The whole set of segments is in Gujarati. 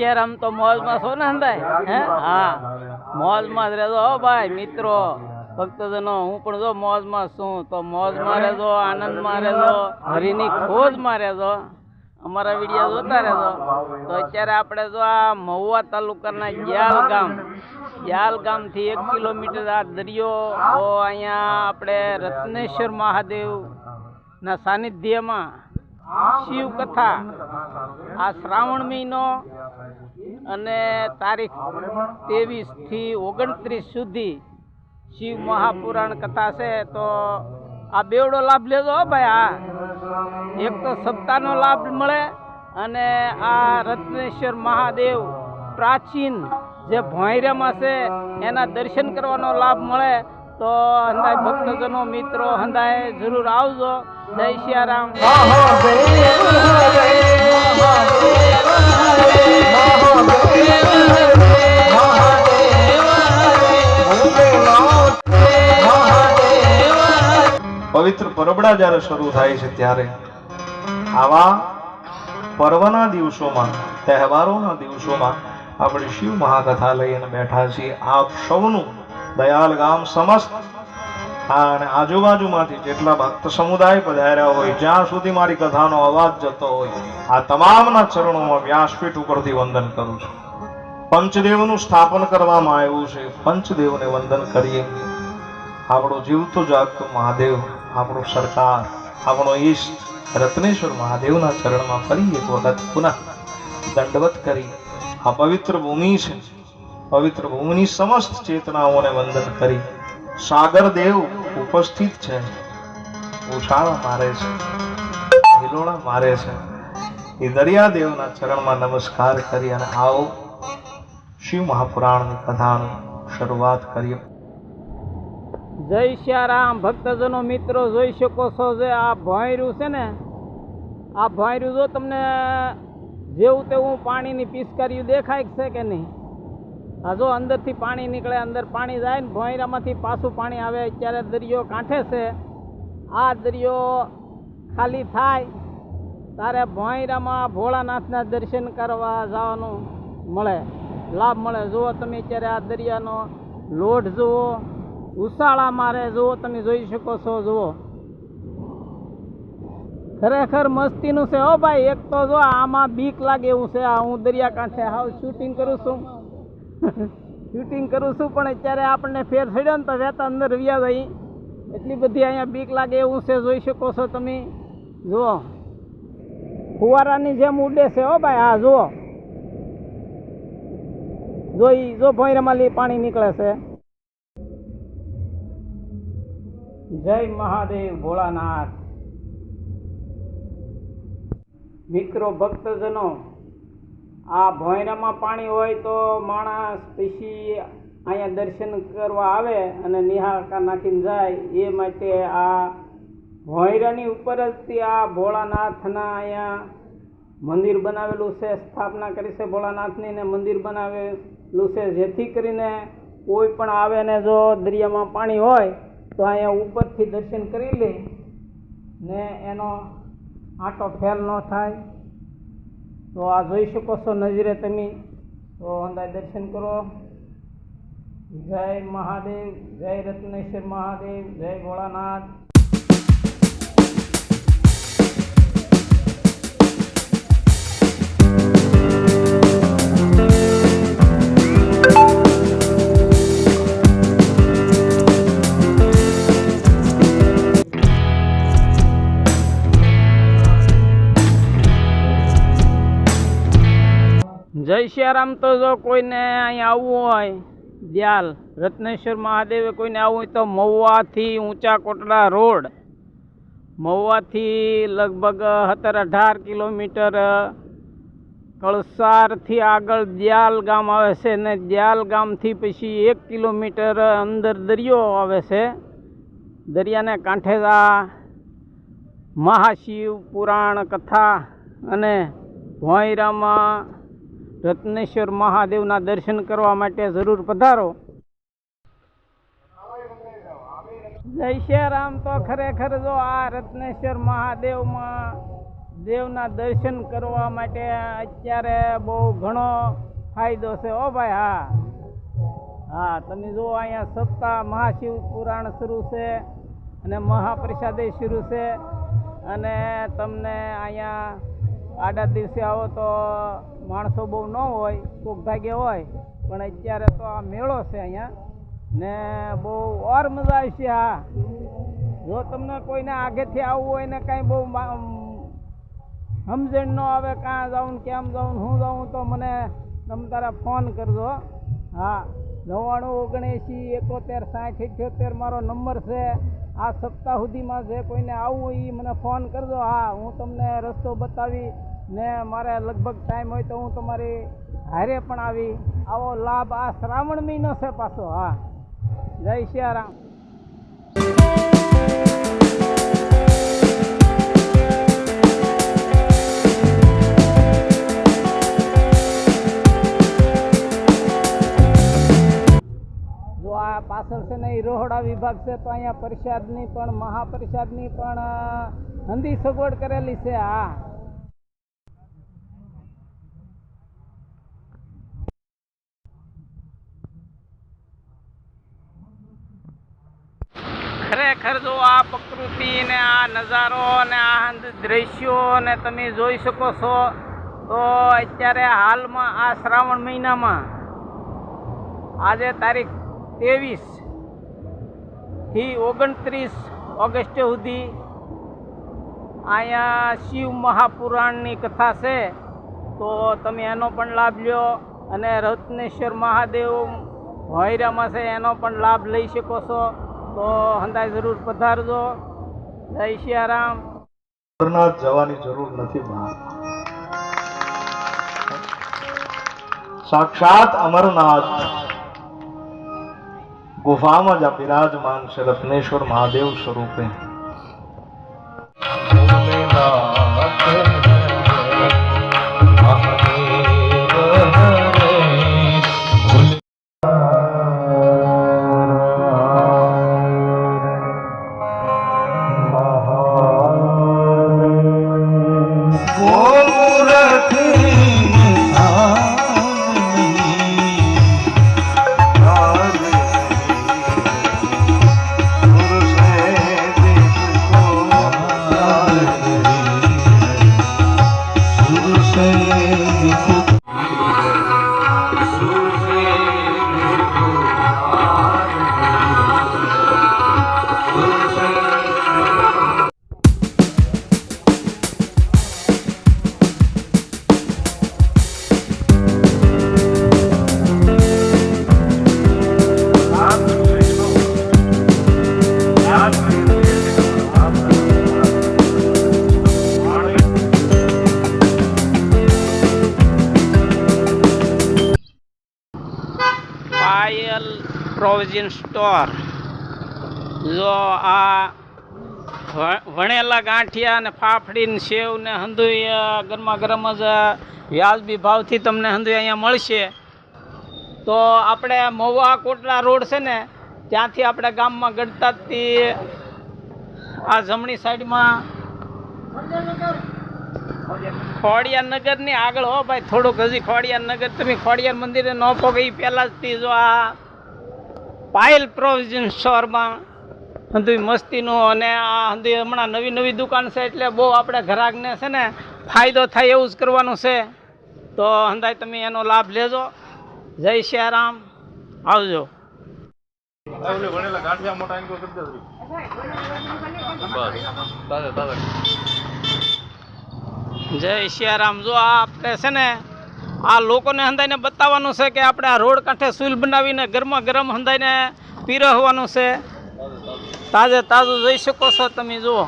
શેર આમ તો મોજમાં છો ને હંધાય? હે? હા. મોજમાં જ રહેજો. હો ભાઈ, મિત્રો, ભક્તજનો, હું પણ જો મોજમાં છું, તો મોજમાં રહેજો, આનંદમાં રહેજો, હરિની ખોજમાં રહેજો. અમારા વીડિયો જોતા રહેજો. તો અત્યારે આપણે જો આ મહુવા તાલુકાના ગ્યાલ ગામ, ગ્યાલ ગામથી એક કિલોમીટર આ દરિયો અહીંયા આપણે રત્નેશ્વર મહાદેવના સાનિધ્યમાં શિવકથા, આ શ્રાવણ મહિનો અને તારીખ ત્રેવીસથી ઓગણત્રીસ સુધી શિવ મહાપુરાણ કથા છે, તો આ બેવડો લાભ લેજો ભાઈ આ એક તો સપ્તાહનો લાભ મળે અને આ રત્નેશ્વર મહાદેવ પ્રાચીન જે ભોંયરામાં છે, એના દર્શન કરવાનો લાભ મળે. તો હંદાય ભક્તજનો, મિત્રો હંદાય જરૂર આવજો. જય સિયારામ પવિત્ર પરબડા જ્યારે શરૂ થાય છે ત્યારે આવા પર્વના દિવસોમાં, તહેવારોના દિવસોમાં આપણે શિવ મહાકથા લઈને બેઠા છીએ. આપ સૌનું દયાલ ગામ સમસ્ત હા, અને આજુબાજુમાંથી જેટલા ભક્ત સમુદાય પધાર્યા હોય, જ્યાં સુધી મારી કથાનો અવાજ જતો હોય, આ તમામના ચરણોમાં વ્યાસપીઠ ઉપરથી વંદન કરું છું. પંચદેવનું સ્થાપન કરવામાં આવ્યું છે. પંચદેવને વંદન કરીએ. આપણો જીવતો જાગતો મહાદેવ, આપણો સરકાર, આપણો ઈષ્ટ રત્નેશ્વર મહાદેવના ચરણમાં ફરી એક વખત પુનઃ દંડવત કરી. આ પવિત્ર ભૂમિ છે. પવિત્ર ભૂમિની સમસ્ત ચેતનાઓને વંદન કરી. સાગર દેવ ઉપસ્થિત છે. ઉછાળા મારે છે. હિલોળા મારે છે. એ દરિયાદેવના ચરણમાં નમસ્કાર કરી અને આવો શિવ મહાપુરાણની કથાની શરૂઆત કરીએ. જય સિયારામ ભક્તજનો, મિત્રો, જોઈ શકો છો જે આ ભોંયરું છે ને, આ ભોંયરું જો તમને જેવું તેવું પાણીની પિચકારીઓ દેખાય છે કે નહીં? આ જો અંદરથી પાણી નીકળે, અંદર પાણી જાય ને ભોંયરામાંથી પાછું પાણી આવે, ત્યારે દરિયો કાંઠે છે. આ દરિયો ખાલી થાય, તારે ભોંયરામાં ભોળાનાથના દર્શન કરવા જવાનું મળે, લાભ મળે. જુઓ તમે અત્યારે આ દરિયાનો લોટ જુઓ ઉસાળા મારે જુઓ તમે જોઈ શકો છો, જુઓ. ખરેખર મસ્તીનું છે. હો ભાઈ, એક તો જો આમાં બીક લાગે એવું છે. આ હું દરિયાકાંઠે હાવ શૂટિંગ કરું છું. શૂટિંગ કરું છું, પણ અત્યારે આપણને ફેર થયો ને તો રહેતા અંદર વ્યા ભાઈ એટલી બધી અહીંયા બીક લાગે એવું છે, જોઈ શકો છો તમે. જુઓ. ફુવારાની જેમ ઉડે છે હો ભાઈ હા જુઓ. જોઈ જો ભોંયરામાંથી પાણી નીકળે છે. જય મહાદેવ ભોળાનાથ. મિત્રો, ભક્તજનો આ ભોંયરામાં પાણી હોય તો માણસ પછી અહીંયા દર્શન કરવા આવે અને નિહાળકા નાખીને જાય. એ માટે આ ભોંયરાની ઉપર જથી આ ભોળાનાથના અહીંયા મંદિર બનાવેલું છે, સ્થાપના કરી છે ભોળાનાથની ને મંદિર બનાવેલું છે. જેથી કરીને કોઈ પણ આવે ને જો દરિયામાં પાણી હોય તો અહીંયા ઉપરથી દર્શન કરી લે ને એનો આટો ફેલ ન થાય. તો આ જોઈ શકો છો નજરે તમે. તો અંદાજ દર્શન કરો. જય મહાદેવ, જય રત્નેશ્વર મહાદેવ, જય ભોળાનાથ. જય સિયારામ તો જો કોઈને અહીંયા આવવું હોય, દ્યાલ, રત્નેશ્વર મહાદેવે કોઈને આવવું હોય તો મહુવાથી ઊંચા કોટડા રોડ, મહુવાથી લગભગ સત્તર અઢાર કિલોમીટર કળસારથી આગળ દ્યાલ ગામ આવે છે ને દ્યાલ ગામથી પછી એક કિલોમીટર અંદર દરિયો આવે છે. દરિયાને કાંઠે મહાશિવ પુરાણ કથા અને ભોંયરામાં રત્નેશ્વર મહાદેવના દર્શન કરવા માટે જરૂર પધારો. જય શ્યારામ તો ખરેખર જો આ રત્નેશ્વર મહાદેવમાં દેવના દર્શન કરવા માટે અત્યારે બહુ ઘણો ફાયદો છે ઓ ભાઈ, હા. હા, તમે જુઓ અહીંયા સપ્તાહ મહાશિવ પુરાણ શરૂ છે અને મહાપ્રસાદે શરૂ છે અને તમને અહીંયા આડા દિવસે આવો તો માણસો બહુ ન હોય, કોક ભાગે હોય, પણ અત્યારે તો આ મેળો છે અહીંયા. ને બહુ ઓર મજા આવશે હા જો તમને કોઈને આગેથી આવવું હોય ને કાંઈ બહુ સમજણ ન આવે કાં જાઉં કેમ જાઉં હું જાઉં તો મને તમે તારા ફોન કરજો. હા, નવ્વાણું ઓગણએંસી એકોતેર, સાઠ, અઠ્યોતેર મારો નંબર છે. આ સપ્તાહ સુધીમાં જે કોઈને આવવું એ મને ફોન કરજો. હા, હું તમને રસ્તો બતાવી ને મારે લગભગ ટાઈમ હોય તો હું તમારી હારે પણ આવી. આવો લાભ આ શ્રાવણ મહિનો છે પાછો, હા. જય સિયારામ જો આ પાછળ છે ને એ રોહડા વિભાગ છે, તો અહીંયા પ્રસાદની પણ, મહાપ્રસાદની પણ હંધી સગવડ કરેલી છે, હા. ખરેખર જો આ પ્રકૃતિ ને આ નજારો ને આ દ્રશ્યો ને તમે જોઈ શકો છો, તો અત્યારે હાલમાં આ શ્રાવણ મહિનામાં આજે તારીખ ત્રેવીસથી ઓગણત્રીસ ઓગસ્ટ સુધી અહીંયા શિવ મહાપુરાણની કથા છે, તો તમે એનો પણ લાભ લ્યો અને રત્નેશ્વર મહાદેવ ભૈરામાં છે એનો પણ લાભ લઈ શકો છો. તો હંદાય જરૂર પધારજો. જય સિયારામ અમરનાથ જવાની જરૂર નથી સાક્ષાત અમરનાથ ગુફામાં જ આ બિરાજમાન છે રત્નેશ્વર મહાદેવ સ્વરૂપે. Provision store. જો આ વણેલા ગાંઠિયા ને ફાફડીને સેવ ને હંધુઈ ગરમા ગરમ જ વ્યાજબી ભાવથી તમને હંધુઈ અહીંયા મળશે. તો આપણે મહુવા કોટડા રોડ છે ને, ત્યાંથી આપણે ગામમાં ગઢતાથી આ જમણી સાઈડમાં ખોડિયાર નગરની આગળ હો ભાઈ, થોડુંક હજી ખોડિયાર નગર તમે ખોડિયાર મંદિરે ન પહોંચે એ પહેલાં જ જો આ પાયલ પ્રોવિઝન સ્ટોરમાં હંધી મસ્તીનું અને આ હંધી હમણાં નવી નવી દુકાન છે એટલે બહુ આપણે ગ્રાહકને છે ને ફાયદો થાય એવું જ કરવાનું છે. તો હંધાય તમે એનો લાભ લેજો. જય શ્યારામ આવજો. જય શ્યારામ જો આપણે છે ને આ લોકોને હંધાઈને બતાવવાનું છે કે આપણે આ રોડ કાંઠે સુલ બનાવીને ગરમા ગરમ હંધાઈને પીરવવાનું છે. તાજે તાજું જોઈ શકો છો તમે, જુઓ.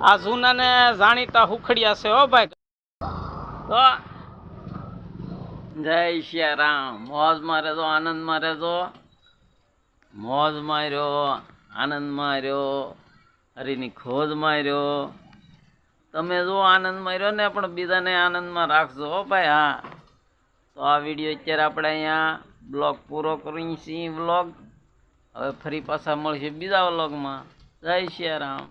આ જૂના ને જાણીતા હુખડિયા છે, હો ભાઈ. તો જય સિયારામ મોજમાં રહેજો આનંદમાં રહેજો મોજ માર્યો, આનંદ માર્યો. હરીની ખોજ માર્યો. તમે જો આનંદ માર્યો ને પણ બીજાને આનંદમાં રાખજો હો ભાઈ, હા. તો આ વીડિયો અત્યારે આપણે અહીંયા બ્લોગ પૂરો કરીએ છીએ બ્લોગ. હવે ફરી પાછા મળશે બીજા વ્લોગમાં જય શ્રી રામ.